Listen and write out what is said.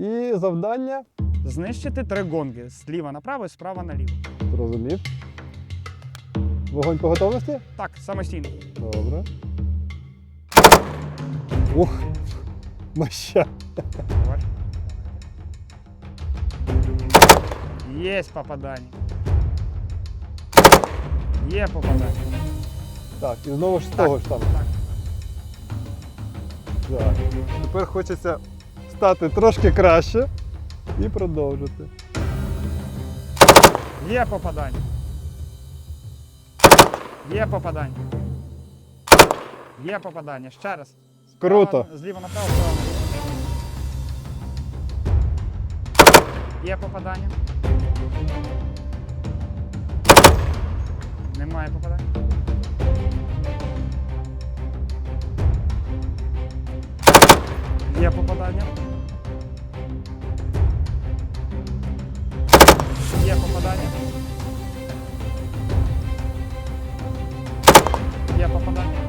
І завдання Знищити три гонги зліва направо і справа наліво. зрозумів. Вогонь по готовності? Так, самостійно. Добре. Ух, моща. Давай. Есть попадание. Є попадання. Так, і знову ж з того ж там. Так. Так. Тепер хочеться стати трошки краще і продовжити. Є попадання. Є попадання. Є попадання. Ще раз. Круто. Справа- Зліва направо, справа. Є попадання. Немає попадання. Є попадання. попадание. Я попадание.